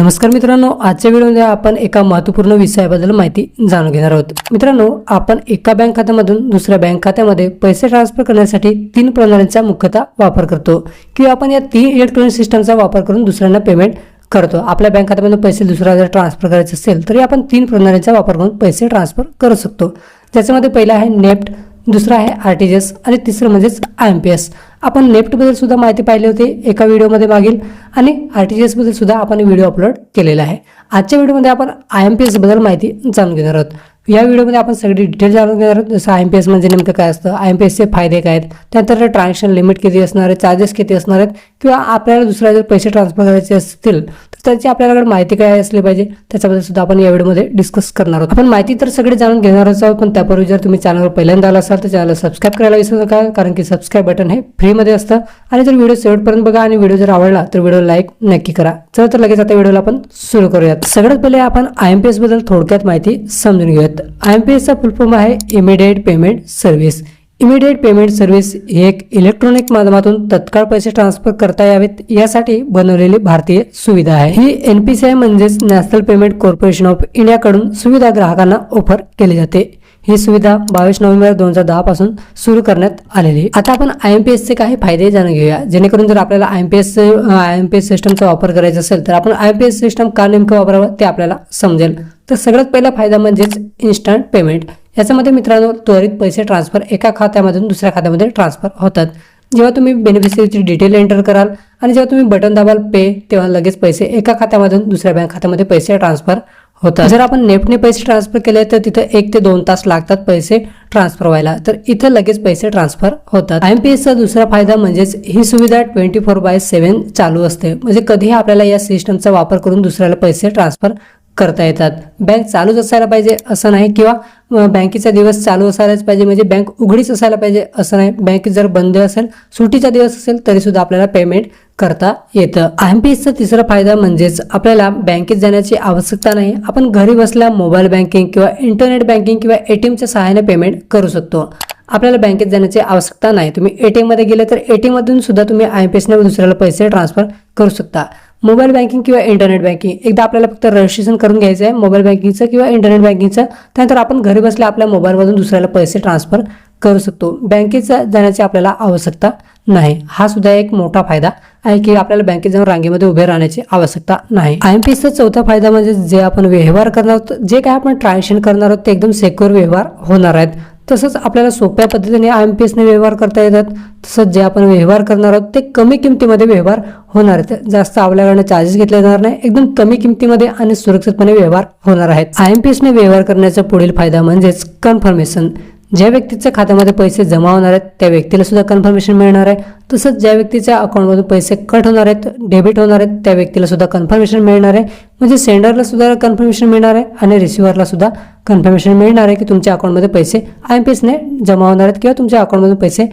नमस्कार मित्रांनो आजच्या व्हिडिओमध्ये आपण एका महत्त्वपूर्ण विषयाबद्दल माहिती जाणून घेणार आहोत. मित्रांनो आपण एका बँक खात्यामधून दुसऱ्या बँक खात्यामध्ये पैसे ट्रान्सफर करण्यासाठी तीन प्रणालींचा मुख्यतः वापर करतो किंवा आपण या तीन इलेक्ट्रॉनिक सिस्टमचा वापर करून दुसऱ्यांना पेमेंट करतो. आपल्या बँक खात्यामधून पैसे दुसऱ्या जर ट्रान्सफर करायचे असेल तरी आपण तीन प्रणालींचा वापर करून पैसे ट्रान्सफर करू शकतो. ज्याच्यामध्ये पहिला आहे नेफ्ट. दुसरं आहे आर टी जी एस आणि तिसरं म्हणजेच आय एम पी एस आपण नेफ्टबद्दल सुद्धा माहिती पाहिली होती एका व्हिडिओमध्ये मागील आणि आर टी जी एसबद्दल सुद्धा आपण व्हिडिओ अपलोड केलेला आहे. आजच्या व्हिडिओमध्ये आपण आय एम पी एसबद्दल माहिती जाणून घेणार आहोत. या व्हिडिओमध्ये आपण सगळी डिटेल जाणून घेणार आहोत जसं आय एम पी एस म्हणजे नेमकं काय असतं आय एम पी एसचे फायदे काय आहेत त्यानंतर ट्रान्झॅक्शन लिमिट किती असणार आहे चार्जेस किती असणार आहेत किंवा आपल्याला दुसऱ्या जर पैसे ट्रान्सफर करायचे असतील तर त्याची आपल्याकडे माहिती काय असली पाहिजे त्याच्याबद्दल सुद्धा आपण या व्हिडिओमध्ये डिस्कस करणार आहोत. आपण माहिती तर सगळी जाणून घेणारच आहोत पण त्यापूर्वी जर तुम्ही चॅनलवर पहिल्यांदा आला असाल तर चॅनल सबस्क्राईब करायला विसरू नका कारण की सबस्क्राईब बटन हे फ्रीमध्ये असतं. आणि जर व्हिडिओ शेवटपर्यंत बघा आणि व्हिडिओ जर आवडला तर व्हिडिओ लाईक नक्की करा. चला तर लगेच आता व्हिडिओला आपण सुरू करूयात. सगळ्यात पहिले आपण आय एम पी एसबद्दल थोडक्यात माहिती समजून घेऊयात. आय एम पी एसचा फुल फॉर्म आहे immediate payment service immediate payment service ही एक इलेक्ट्रॉनिक माध्यमातून तत्काळ पैसे ट्रान्सफर करता यावेत यासाठी बनवलेली भारतीय सुविधा आहे. ही एन पी सी आय म्हणजेच नॅशनल पेमेंट कॉर्पोरेशन ऑफ इंडियाकडून सुविधा ग्राहकांना ऑफर केली जाते. ही सुविधा बावीस नोव्हेंबर दोन हजार दहा पासून सुरू करण्यात आलेली आता आपण आय एम पी एसचे काही फायदे जाणून घेऊया. जेणेकरून जर आपल्याला I M P S I M P S सिस्टमचा वापर करायचा असेल तर आपण I M P S system का नेमकं वापरावं ते आपल्याला समजेल. तर सगळ्यात पहिला फायदा म्हणजेच इन्स्टंट पेमेंट याच्यामध्ये मित्रांनो त्वरित पैसे ट्रान्सफर एका खात्यामधून दुसऱ्या खात्यामध्ये ट्रान्सफर होतात. जेव्हा तुम्ही बेनिफिशरीची डिटेल एंटर कराल आणि जेव्हा तुम्ही बटन दाबाल पे तेव्हा लगेच पैसे एका खात्यामधून दुसऱ्या बँक खात्यामध्ये पैसे ट्रान्सफर होतात. जर आपण नेफ्टने पैसे ट्रान्सफर केले तर तिथं एक ते दोन तास लागतात पैसे ट्रान्सफर व्हायला. तर इथं लगेच पैसे ट्रान्सफर होतात. आय एम पी एसचा दुसरा फायदा म्हणजेच ही सुविधा ट्वेंटी फोर बाय सेव्हन चालू असते. म्हणजे कधीही आपल्याला या सिस्टमचा वापर करून दुसऱ्याला पैसे ट्रान्सफर करता येतात. बँक चालूच असायला पाहिजे असं नाही किंवा बँकेचा दिवस चालू असायलाच पाहिजे म्हणजे बँक उघडीच असायला पाहिजे असं नाही. बँक जर बंद असेल सुट्टीचा दिवस असेल तरीसुद्धा आपल्याला पेमेंट करता येतं. आय एम पी एसचा तिसरा फायदा म्हणजेच आपल्याला बँकेत जाण्याची आवश्यकता नाही. आपण घरी बसल्या मोबाईल बँकिंग किंवा इंटरनेट बँकिंग किंवा ए टी एमच्या सहाय्याने पेमेंट करू शकतो. आपल्याला बँकेत जाण्याची आवश्यकता नाही. तुम्ही ए टी एममध्ये गेले तर एटीएम मधून सुद्धा तुम्ही आय एम पी एसने दुसऱ्याला पैसे ट्रान्सफर करू शकता. मोबाईल बँकिंग किंवा इंटरनेट बँकिंग. एकदा आपल्याला फक्त रजिस्ट्रेशन करून घ्यायचं आहे मोबाईल बँकिंगचं किंवा इंटरनेट बँकिंगचं त्यानंतर आपण घरी बसल्या आपल्या मोबाईलमधून दुसऱ्याला पैसे ट्रान्सफर करू शकतो. बँकेत जाण्याची आपल्याला आवश्यकता नाही. हा सुद्धा एक मोठा फायदा आहे की आपल्याला बँकेत जाऊन रांगेमध्ये उभे राहण्याची आवश्यकता नाही. आय एम पी एसचा चौथा फायदा म्हणजे जे आपण व्यवहार करणार आहोत जे काय आपण ट्रान्झॅक्शन करणार आहोत ते एकदम सेक्युअर व्यवहार होणार आहेत. तसंच आपल्याला सोप्या पद्धतीने आय एम पी एसने व्यवहार करता येतात. तसंच जे आपण व्यवहार करणार आहोत ते कमी किमतीमध्ये व्यवहार होणार आहेत. जास्त आपल्याकडनं चार्जेस घेतले जाणार नाही. एकदम कमी किमतीमध्ये आणि सुरक्षितपणे व्यवहार होणार आहेत. आय एम पी एसने व्यवहार करण्याचा पुढील फायदा म्हणजेच कन्फर्मेशन ज्या व्यक्तीच्या खात्यामध्ये पैसे जमा होणार आहेत त्या व्यक्तीला सुद्धा कन्फर्मेशन मिळणार आहे. तसंच ज्या व्यक्तीच्या अकाउंटमधून पैसे कट होणार आहेत डेबिट होणार आहेत त्या व्यक्तीला सुद्धा कन्फर्मेशन मिळणार आहे. म्हणजे सेंडरला सुद्धा कन्फर्मेशन मिळणार आहे आणि रिसिव्हरला सुद्धा कन्फर्मेशन मिळणार आहे की तुमच्या अकाउंटमध्ये पैसे आय एम पी एसने जमा होणार आहेत किंवा तुमच्या अकाउंटमधून पैसे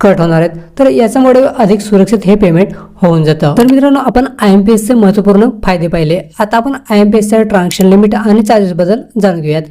कट होणार आहेत. तर याच्यामुळे अधिक सुरक्षित हे पेमेंट होऊन जातं. तर मित्रांनो आपण आय एम पी एसचे महत्त्वपूर्ण फायदे पाहिले. आता आपण आय एम पी एसच्या ट्रान्झॅक्शन लिमिट आणि चार्जेसबद्दल जाणून घेऊयात.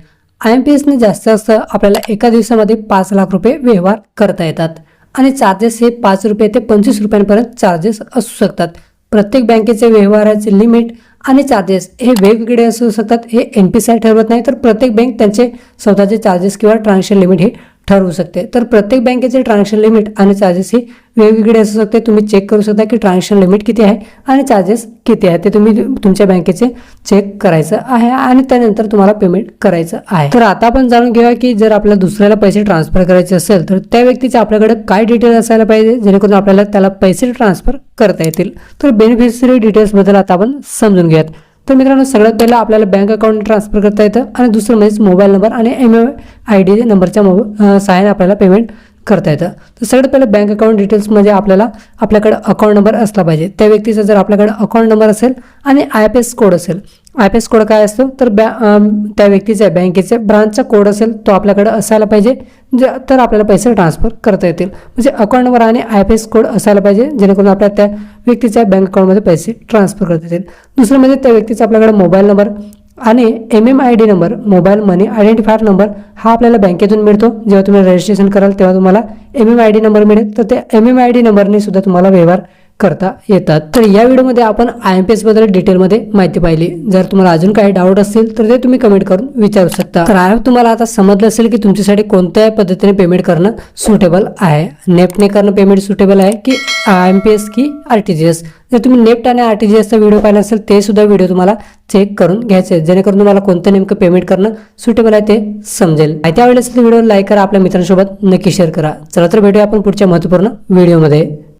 आय एम पी एसने जास्त जास्त आपल्याला एका दिवसामध्ये पाच लाख रुपये व्यवहार करता येतात. आणि चार्जेस हे पाच रुपये ते पंचवीस रुपयांपर्यंत चार्जेस असू शकतात. प्रत्येक बँकेचे व्यवहाराचे लिमिट आणि चार्जेस हे वेगवेगळे असू शकतात. हे एन पी सी आय ठरवत नाही तर प्रत्येक बँक त्यांचे स्वतःचे चार्जेस किंवा ट्रान्झॅक्शन लिमिट हे ठरवू शकते. तर प्रत्येक बँकेचे ट्रान्झॅक्शन लिमिट आणि चार्जेस हे वेगवेगळे असू शकते. तुम्ही चेक करू शकता की ट्रान्झॅक्शन लिमिट किती आहे आणि चार्जेस किती आहे ते तुम्ही तुमच्या बँकेचे चेक करायचं आहे आणि त्यानंतर तुम्हाला पेमेंट करायचं आहे. तर आता आपण जाणून घेऊया की जर आपल्याला दुसऱ्याला पैसे ट्रान्सफर करायचे असेल तर त्या व्यक्तीचे आपल्याकडे काय डिटेल असायला पाहिजे? जेणेकरून आपल्याला त्याला पैसे ट्रान्सफर करता येतील. तर बेनिफिशरी डिटेल्सबद्दल आता आपण समजून घेऊयात. तर मित्रांनो सगळ्यात पहिला आपल्याला बँक अकाउंट ट्रान्सफर करता येतं. आणि दुसरं म्हणजेच मोबाईल नंबर आणि एम एम आय डी नंबरच्या मोब सहाय्याने आपल्याला पेमेंट करता येतं. तर सगळ्यात पहिलं बँक अकाउंट डिटेल्समध्ये आपल्याला आपल्याकडे अकाउंट नंबर असला पाहिजे. त्या व्यक्तीचा जर आपल्याकडे अकाउंट नंबर असेल आणि आय पी एस कोड असेल आय पी एस कोड काय असतो? तर बॅ त्या व्यक्तीच्या बँकेचे ब्रांचचा कोड असेल तो आपल्याकडे असायला पाहिजे. ज तर आपल्याला पैसे ट्रान्सफर करता येतील. म्हणजे अकाउंट नंबर आणि आय पी एस कोड असायला पाहिजे जेणेकरून आपल्या त्या व्यक्तीच्या बँक अकाउंटमध्ये पैसे ट्रान्सफर करता येतील. दुसरं म्हणजे त्या व्यक्तीचा आपल्याकडे मोबाईल नंबर आणि M M I D number mobile money identifier number हा आपल्याला बँकेतून मिळतो. जेव्हा तुम्ही रजिस्ट्रेशन कराल तेव्हा तुम्हाला M M I D number मिळेल. तर त्या एम एम आय डी नंबरने सुद्धा तुम्हाला व्यवहार करता येतात. तर या व्हिडिओमध्ये आपण आय एम पी एसबद्दल डिटेलमध्ये माहिती पाहिली. जर तुम्हाला अजून काही डाऊट असतील तर ते तुम्ही कमेंट करून विचारू शकता. तर आय तुम्हाला आता समजलं असेल की तुमच्यासाठी कोणत्या पद्धतीने पेमेंट करणं सुटेबल आहे. नेफ्टने करणं पेमेंट सुटेबल आहे की आय एम पी एस की आर टी जी एस जर तुम्ही नेफ्ट आणि आर टी जी एसचा व्हिडिओ पाहिला असेल ते सुद्धा व्हिडिओ तुम्हाला चेक करून घ्यायचे आहेत. जेणेकरून तुम्हाला कोणतं नेमकं पेमेंट करणं सुटेबल आहे ते समजेल. माहिती आवडली असेल व्हिडिओ लाईक करा आपल्या मित्रांसोबत नक्की शेअर करा. चला तर भेटूया आपण पुढच्या महत्त्वपूर्ण व्हिडिओमध्ये